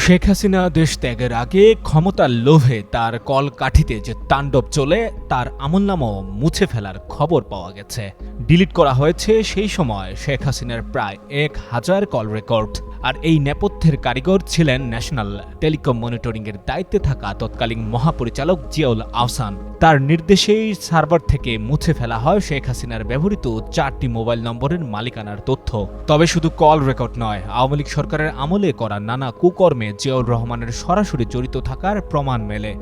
শেখ হাসিনা দেশ ত্যাগের আগে ক্ষমতার লোভে তার কলকাঠিতে যে তাণ্ডব চলে, তার আমলনামাও মুছে ফেলার খবর পাওয়া গেছে। ডিলিট করা হয়েছে সেই সময় শেখ হাসিনার প্রায় এক হাজার কল রেকর্ড। আর এই নেপথ্যের কারিগর ছিলেন ন্যাশনাল টেলিকম মনিটরিংয়ের দায়িত্বে থাকা তৎকালীন মহাপরিচালক জিয়াউল আহসান। তার নির্দেশেই সার্ভার থেকে মুছে ফেলা হয় শেখ হাসিনার ব্যবহৃত চারটি মোবাইল নম্বরের মালিকানার তথ্য। তবে শুধু কল রেকর্ড নয়, আওয়ামী লীগ সরকারের আমলে করা নানা কুকর্মে জিয়াউর রহমানের সরাসরি জড়িত থাকার প্রমাণ মেলে।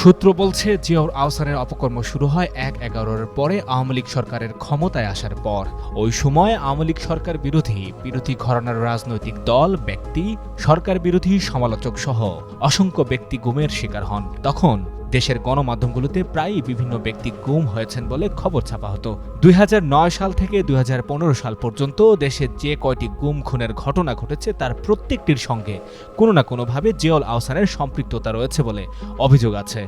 সূত্র বলছে, জিয়াউর আওসানের অপকর্ম শুরু হয় এক এগারোর পরে আওয়ামী লীগ সরকারের ক্ষমতায় আসার পর। ওই সময় আওয়ামী লীগ সরকার বিরোধী বিরোধী ঘরানার রাজনৈতিক দল, ব্যক্তি, সরকার বিরোধী সমালোচক সহ অসংখ্য ব্যক্তি গুমের শিকার হন। তখন দেশের গণমাধ্যমগুলোতে প্রায়ই বিভিন্ন ব্যক্তি গুম হয়েছেন বলে খবর ছাপা হতো। দুই হাজার নয় সাল থেকে দুই হাজার পনেরো সাল পর্যন্ত দেশে যে কয়টি গুম খুনের ঘটনা ঘটেছে তার প্রত্যেকটির সঙ্গে কোনো না কোনোভাবে জিয়াউল আহসানের সম্পৃক্ততা রয়েছে বলে অভিযোগ আছে।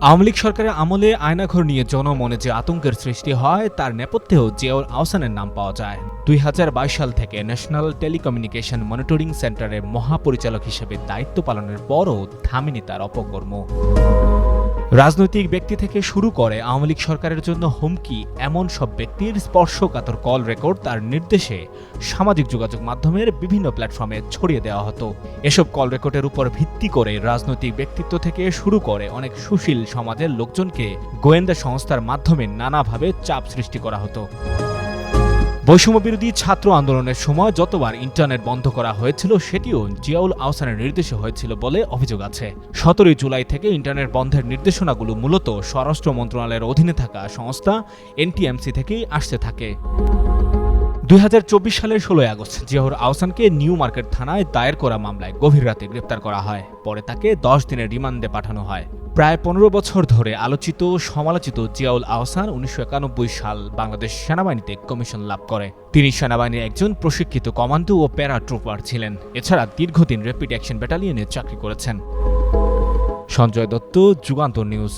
আওয়ামী লীগ সরকারের আমলে আয়নাঘর নিয়ে জনমনে যে আতঙ্কের সৃষ্টি হয়, তার নেপথ্যেও জিয়াউল আহসানের নাম পাওয়া যায়। দুই হাজার বাইশ সাল থেকে ন্যাশনাল টেলিকমিউনিকেশন মনিটরিং সেন্টারের মহাপরিচালক হিসেবে দায়িত্ব পালনের পরও থামেনি তার অপকর্ম। রাজনৈতিক ব্যক্তি থেকে শুরু করে আওয়ামী লীগ সরকারের জন্য হুমকি, এমন সব ব্যক্তির স্পর্শকাতর কল রেকর্ড তার নির্দেশে সামাজিক যোগাযোগ মাধ্যমের বিভিন্ন প্ল্যাটফর্মে ছড়িয়ে দেওয়া হতো। এসব কল রেকর্ডের উপর ভিত্তি করে রাজনৈতিক ব্যক্তিত্ব থেকে শুরু করে অনেক সুশীল সমাজের লোকজনকে গোয়েন্দা সংস্থার মাধ্যমে নানাভাবে চাপ সৃষ্টি করা হতো। বৈষম্য বিরোধী ছাত্র আন্দোলনের সময় যতবার ইন্টারনেট বন্ধ করা হয়েছিল, সেটিও জিয়াউল আহসানের নির্দেশে হয়েছিল বলে অভিযোগ আছে। সতেরোই জুলাই থেকে ইন্টারনেট বন্ধের নির্দেশনাগুলো মূলত স্বরাষ্ট্র মন্ত্রণালয়ের অধীনে থাকা সংস্থা এনটিএমসি থেকেই আসতে থাকে। দুই হাজার চব্বিশ সালের ষোলোই আগস্ট, জিয়াউর আহসানকে নিউ মার্কেট থানায় দায়ের করা মামলায় গভীর রাতে গ্রেপ্তার করা হয়। পরে তাকে দশ দিনের রিমান্ডে পাঠানো হয়। প্রায় পনেরো বছর ধরে আলোচিত সমালোচিত জিয়াউল আহসান উনিশশো একানব্বই সাল বাংলাদেশ সেনাবাহিনীতে কমিশন লাভ করে। তিনি সেনাবাহিনীর একজন প্রশিক্ষিত কমান্ডো ও প্যারা ট্রুপার ছিলেন। এছাড়া দীর্ঘদিন র্যাপিড অ্যাকশন ব্যাটালিয়নে চাকরি করেছেন। সঞ্জয় দত্ত, যুগান্তর নিউজ।